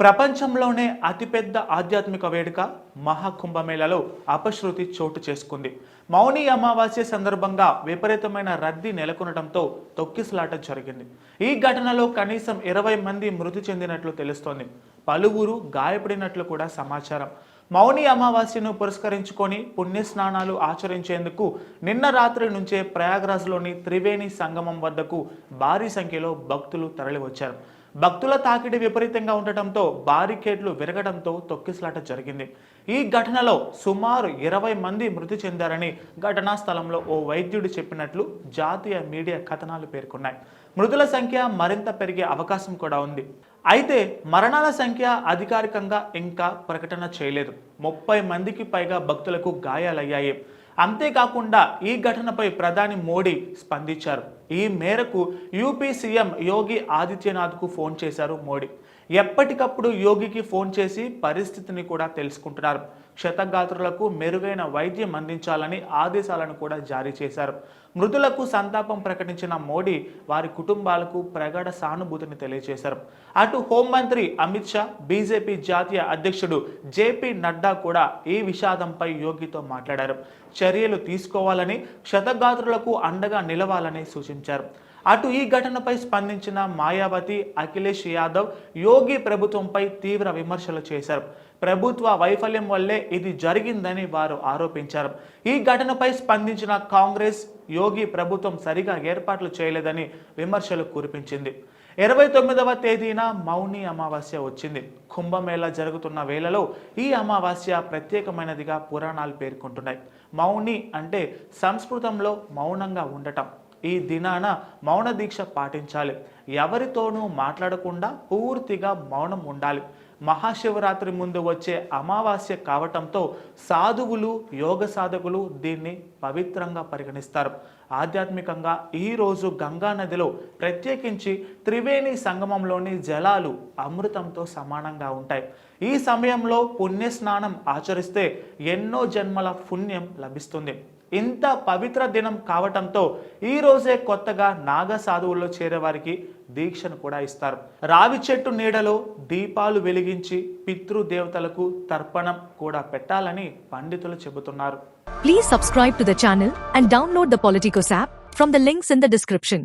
ప్రపంచంలోనే అతిపెద్ద ఆధ్యాత్మిక వేడుక మహాకుంభమేళలో అపశృతి చోటు చేసుకుంది. మౌని అమావాస్య సందర్భంగా విపరీతమైన రద్దీ నెలకొనడంతో తొక్కిసలాట జరిగింది. ఈ ఘటనలో కనీసం ఇరవై మంది మృతి చెందినట్లు తెలుస్తోంది. పలువురు గాయపడినట్లు కూడా సమాచారం. మౌని అమావాస్యను పురస్కరించుకొని పుణ్యస్నానాలు ఆచరించేందుకు నిన్న రాత్రి నుంచే ప్రయాగ్రాజ్లోని త్రివేణి సంగమం వద్దకు భారీ సంఖ్యలో భక్తులు తరలివచ్చారు. భక్తుల తాకిడి విపరీతంగా ఉండటంతో బారికేడ్లు విరగడంతో తొక్కిసలాట జరిగింది. ఈ ఘటనలో సుమారు ఇరవై మంది మృతి చెందారని ఘటనా స్థలంలో ఓ వైద్యుడు చెప్పినట్లు జాతీయ మీడియా కథనాలు పేర్కొన్నాయి. మృతుల సంఖ్య మరింత పెరిగే అవకాశం కూడా ఉంది. అయితే మరణాల సంఖ్య అధికారికంగా ఇంకా ప్రకటన చేయలేదు. ముప్పై మందికి పైగా భక్తులకు గాయాలయ్యాయి. అంతేకాకుండా ఈ ఘటనపై ప్రధాని మోడీ స్పందించారు. ఈ మేరకు యూపీ సీఎం యోగి ఆదిత్యనాథ్కు ఫోన్ చేశారు మోడీ. ఎప్పటికప్పుడు యోగికి ఫోన్ చేసి పరిస్థితిని కూడా తెలుసుకుంటున్నారు. క్షతగాత్రులకు మెరుగైన వైద్యం అందించాలని ఆదేశాలను కూడా జారీ చేశారు. మృతులకు సంతాపం ప్రకటించిన మోడీ వారి కుటుంబాలకు ప్రగాఢ సానుభూతిని తెలియజేశారు. అటు హోంమంత్రి అమిత్ షా బీజేపీ జాతీయ అధ్యక్షుడు జేపీ నడ్డా కూడా ఈ విషాదంపై యోగితో మాట్లాడారు. చర్యలు తీసుకోవాలని క్షతగాత్రులకు అండగా నిలవాలని సూచించారు. అటు ఈ ఘటనపై స్పందించిన మాయావతి అఖిలేష్ యాదవ్ యోగి ప్రభుత్వంపై తీవ్ర విమర్శలు చేశారు. ప్రభుత్వ వైఫల్యం వల్లే ఇది జరిగిందని వారు ఆరోపించారు. ఈ ఘటనపై స్పందించిన కాంగ్రెస్ యోగి ప్రభుత్వం సరిగా ఏర్పాట్లు చేయలేదని విమర్శలు కురిపించింది. ఇరవై తొమ్మిదవ తేదీన మౌని అమావాస్య వచ్చింది. కుంభమేళ జరుగుతున్న వేళలో ఈ అమావాస్య ప్రత్యేకమైనదిగా పురాణాలు పేర్కొంటున్నాయి. మౌని అంటే సంస్కృతంలో మౌనంగా ఉండటం. ఈ దినాన మౌన దీక్ష పాటించాలి. ఎవరితోనూ మాట్లాడకుండా పూర్తిగా మౌనం ఉండాలి. మహాశివరాత్రి ముందు వచ్చే అమావాస్య కావటంతో సాధువులు యోగ సాధకులు దీన్ని పవిత్రంగా పరిగణిస్తారు. ఆధ్యాత్మికంగా ఈరోజు గంగా నదిలో ప్రత్యేకించి త్రివేణి సంగమంలోని జలాలు అమృతంతో సమానంగా ఉంటాయి. ఈ సమయంలో పుణ్యస్నానం ఆచరిస్తే ఎన్నో జన్మల పుణ్యం లభిస్తుంది. ఇంత పవిత్ర దినం కావటంతో ఈ రోజే కొత్తగా నాగ సాధువుల్లో చేరే వారికి దీక్షను కూడా ఇస్తారు. రావి చెట్టు నీడలో దీపాలు వెలిగించి పితృదేవతలకు తర్పణం కూడా పెట్టాలని పండితులు చెబుతున్నారు. Please subscribe to the channel and download the Politicos app from the links in the description